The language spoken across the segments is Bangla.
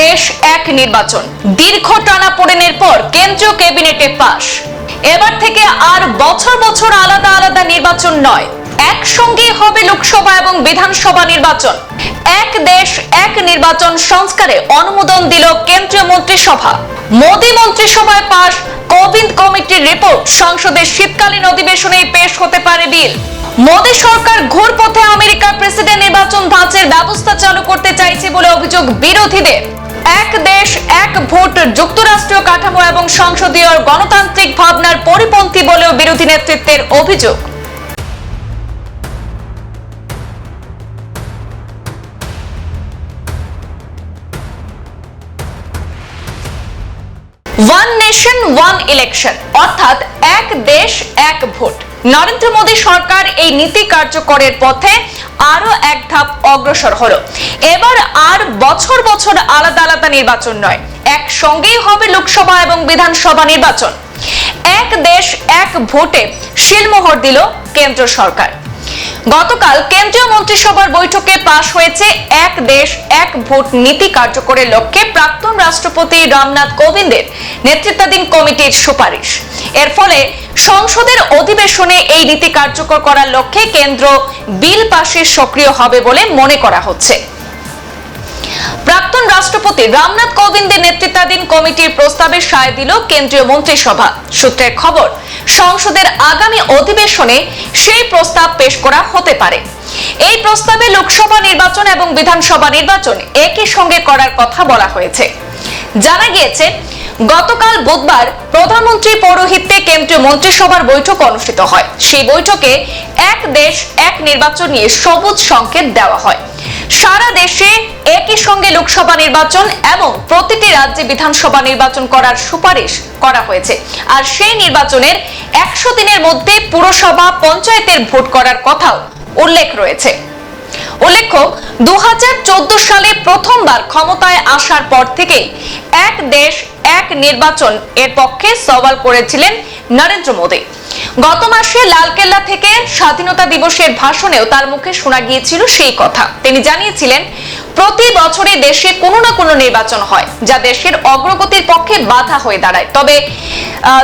দেশ, এক নির্বাচন। দীর্ঘ টানাপোড়েনের পর কেন্দ্রীয় ক্যাবিনেটে পাশ এবার থেকে আর বছর বছর আলাদা আলাদা নির্বাচন নয়। একসঙ্গে হবে লোকসভা এবং বিধানসভা নির্বাচন। এক দেশ, এক নির্বাচন সংস্কারে অনুমোদন দিল কেন্দ্রীয় মন্ত্রিসভা। মোদী মন্ত্রিসভায় পাশ কোবিন্দ কমিটির রিপোর্ট, সংসদের শীতকালীন অধিবেশনে পেশ হতে পারে বিল। মোদী সরকার ঘুরপথে আমেরিকার প্রেসিডেন্ট নির্বাচন ধাঁচের ব্যবস্থা চালু করতে চাইছে বলে অভিযোগ বিরোধীদের। এক দেশ, এক ভোট যুক্তরাষ্ট্রীয় কাঠামো এবং সংসদীয় গণতান্ত্রিক ভাবনার পরিপন্থী বলেও বিরোধী নেতৃত্বের অভিযোগ। ওয়ান নেশন ওয়ান ইলেকশন অর্থাৎ এক দেশ, এক ভোট। নরেন্দ্র মোদী সরকার এই নীতি কার্যকরের পথে আরও এক ধাপ অগ্রসর হলো। এবার আর বছর বছর আলাদা আলাদা নির্বাচন নয়, একসঙ্গেই হবে লোকসভা এবং বিধানসভা নির্বাচন। এক দেশ এক ভোটে শিলমোহর দিল কেন্দ্র সরকার। গতকাল কেন্দ্রীয় মন্ত্রিসভার বৈঠকে পাশ হয়েছে এক দেশ, এক ভোট নীতি কার্যকরের লক্ষ্যে প্রাক্তন রাষ্ট্রপতি রামনাথ কোবিন্দের নেতৃত্বাধীন কমিটির সুপারিশ। এর ফলে সংসদের অধিবেশনে এই নীতি কার্যকর করার লক্ষ্যে কেন্দ্র বিল পাশে সক্রিয় হবে বলে মনে করা হচ্ছে। প্রাক্তন রাষ্ট্রপতি রামনাথ কোবিন্দের নেতৃত্বাধীন কমিটির প্রস্তাবে সায় দিল কেন্দ্রীয় মন্ত্রিসভা। সূত্রের খবর, সংসদের আগামী অধিবেশনে সেই প্রস্তাব পেশ করা হতে পারে। এই প্রস্তাবে লোকসভা নির্বাচন এবং বিধানসভা নির্বাচন একই সঙ্গে করার কথা বলা হয়েছে। জানা গিয়েছে, গতকাল বুধবার প্রধানমন্ত্রী পৌরোহিত্যে কেন্দ্রীয় মন্ত্রিসভার বৈঠক অনুষ্ঠিত হয়। সেই বৈঠকে এক দেশ, এক নির্বাচন নিয়ে সবুজ সংকেত দেওয়া হয়। সারা দেশে একই সঙ্গে লোকসভা নির্বাচন এবং প্রতিটি রাজ্যে বিধানসভা নির্বাচন করার সুপারিশ করা হয়েছে। আর সেই নির্বাচনের একশো দিনের মধ্যে পুরসভা পঞ্চায়েতের ভোট করার কথাও উল্লেখ রয়েছে। উল্লেখ্য দু হাজার চোদ্দ সালে প্রথমবার ক্ষমতায় আসার পর থেকেই এক দেশ, এক নির্বাচন এর পক্ষে সওয়াল করেছিলেন নরেন্দ্র মোদী। গত মাসে লালকেল্লা থেকে স্বাধীনতা দিবসের ভাষণেও তার মুখে শোনা গিয়েছিল সেই কথা। তিনি জানিয়েছিলেন, প্রতি বছরে দেশে কোনো না কোনো নির্বাচন হয়, যা দেশের অগ্রগতির পক্ষে বাধা হয়ে দাঁড়ায়। তবে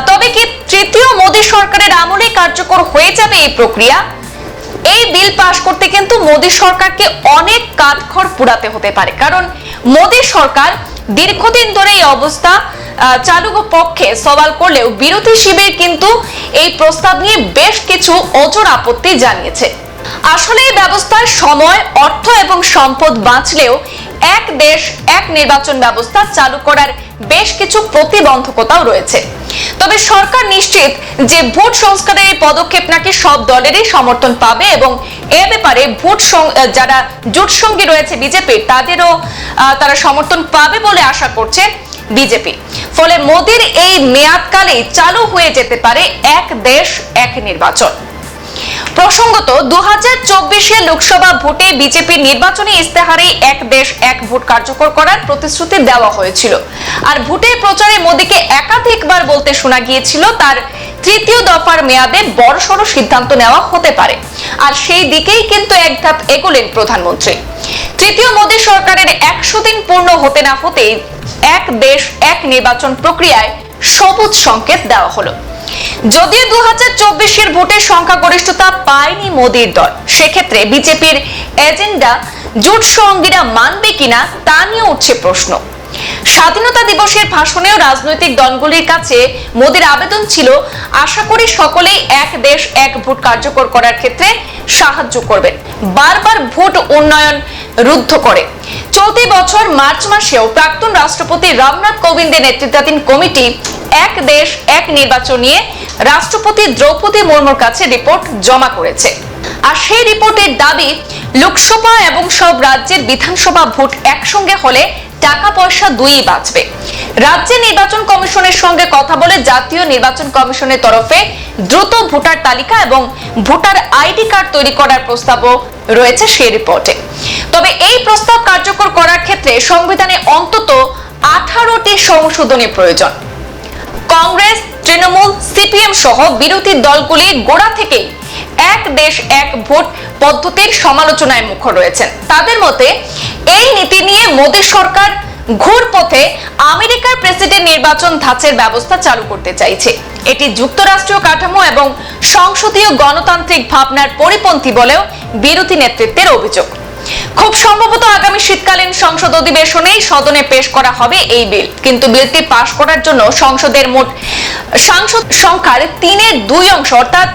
তবে কি তৃতীয় মোদী সরকারের আমলে কার্যকর হয়ে যাবে এই প্রক্রিয়া? এই বিল পাশ করতে কিন্তু মোদী সরকারকে অনেক কাঠখড় পুরাতে হতে পারে। কারণ, মোদী সরকার দীর্ঘদিন ধরে এই অবস্থা আহ, চালু পক্ষে সওয়াল করলেও বিরোধী শিবির কিন্তু এই প্রস্তাব নিয়ে বেশ কিছু অজর আপত্তি জানিয়েছে। আসলে এই ব্যবস্থার সময় অর্থ এবং সম্পদ বাঁচলেও এক দেশ এক নির্বাচন ব্যবস্থা চালু করার বেশ কিছু প্রতিবন্ধকতাও রয়েছে। তবে সরকার নিশ্চিত যে ভোট সংস্কারের এই পদক্ষেপ নাকি সব দলেরই সমর্থন পাবে এবং এ ব্যাপারে ভোট যারা জোট সঙ্গী রয়েছে বিজেপির তাদেরও তারা সমর্থন পাবে বলে আশা করছে। বিজেপি। ফলে মোদির এই মেয়াদকালে চালু হয়ে যেতে পারে এক দেশ, এক নির্বাচন। প্রসঙ্গত দু হাজার চব্বিশে লোকসভা ভোটে বিজেপির নির্বাচনী ইস্তেহারে এক দেশ, এক ভোট কার্যকর করার প্রতিশ্রুতি দেওয়া হয়েছিল। আর ভোটের প্রচারে মোদীকে একাধিকবার বলতে শোনা গিয়েছিল, তার তৃতীয় দফার মেয়াদে বড়সড় সিদ্ধান্ত নেওয়া হতে পারে। আর সেই দিকেই কিন্তু এক ধাপ এগোলেন প্রধানমন্ত্রী। তৃতীয় মোদী সরকারের একশো দিন পূর্ণ হতে না হতেই এক দেশ, এক নির্বাচন প্রক্রিয়ায় সবুজ সংকেত দেওয়া হলো। যদিও দু হাজার চব্বিশের ভোটের সংখ্যাগরিষ্ঠতা পায়নি মোদীর দল, সেক্ষেত্রে বিজেপির এজেন্ডা জোট সঙ্গীরা মানবে কিনা তা নিয়ে উঠছে প্রশ্ন। স্বাধীনতা দিবসের ভাষণেও রাজনৈতিক দলগুলির কাছে মোদীর আবেদন ছিল, আশা করি সকলেই এক দেশ, এক ভোট কার্যকর করার ক্ষেত্রে সাহায্য করবেন। বারবার ভোট উন্নয়ন রুদ্ধ করে। চলতি বছর মার্চ মাসেও প্রাক্তন রাষ্ট্রপতি রামনাথ কোবিন্দের নেতৃত্বাধীন কমিটি এক দেশ, এক নির্বাচন নিয়ে রাষ্ট্রপতি দ্রৌপদী মুর্মুর কাছে রিপোর্ট জমা করেছে। আর সেই রিপোর্টের দাবি, লোকসভা এবং সব রাজ্যের বিধানসভা ভোট একসঙ্গে হলে টাকা পয়সা দুই বাঁচবে। রাজ্যের নির্বাচন কমিশনের সঙ্গে কথা বলে জাতীয় নির্বাচন কমিশনের তরফে দ্রুত ভোটার তালিকা এবং ভোটার আইডি কার্ড তৈরি করার প্রস্তাবও রয়েছে সেই রিপোর্টে। তবে এই প্রস্তাব কার্যকর করার ক্ষেত্রে সংবিধানে অন্তত আঠারোটি সংশোধনী প্রয়োজন। কংগ্রেস, তৃণমূল, সিপিএম সহ বিরোধী দলগুলি গোড়া থেকেই এক দেশ এক ভোট পদ্ধতির সমালোচনায় মুখর রয়েছেন। তাদের মতে এই নীতি নিয়ে মোদী সরকার ঘুরপথে আমেরিকার প্রেসিডেন্ট নির্বাচন ধাঁচের ব্যবস্থা চালু করতে চাইছে। এটি যুক্তরাষ্ট্রীয় কাঠামো এবং সংসদীয় গণতান্ত্রিক ভাবনার পরিপন্থী বলেও বিরোধী নেতৃত্বের অভিযোগ। খুব সম্ভবত আগামী শীতকালীন সংসদ অধিবেশনেই সদনে পেশ করা হবে এই বিল। কিন্তু বিলটি পাশ করার জন্য সংসদের মোট সাংসদ সংখ্যার তিনের দুই অংশ, অর্থাৎ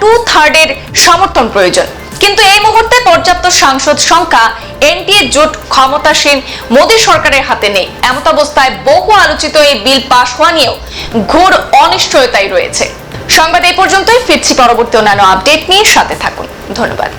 টু থার্ডের সমর্থন প্রয়োজন। কিন্তু এই মুহূর্তে পর্যাপ্ত সাংসদ সংখ্যা এনডিএ জোট ক্ষমতাসীন মোদী সরকারের হাতে নেই। এমত অবস্থায় বহু আলোচিত এই বিল পাশ হওয়া নিয়েও ঘোর অনিশ্চয়তাই রয়েছে। সংবাদ এই পর্যন্তই, ফিরছি পরবর্তী অন্যান্য আপডেট নিয়ে সাথে থাকুন। ধন্যবাদ।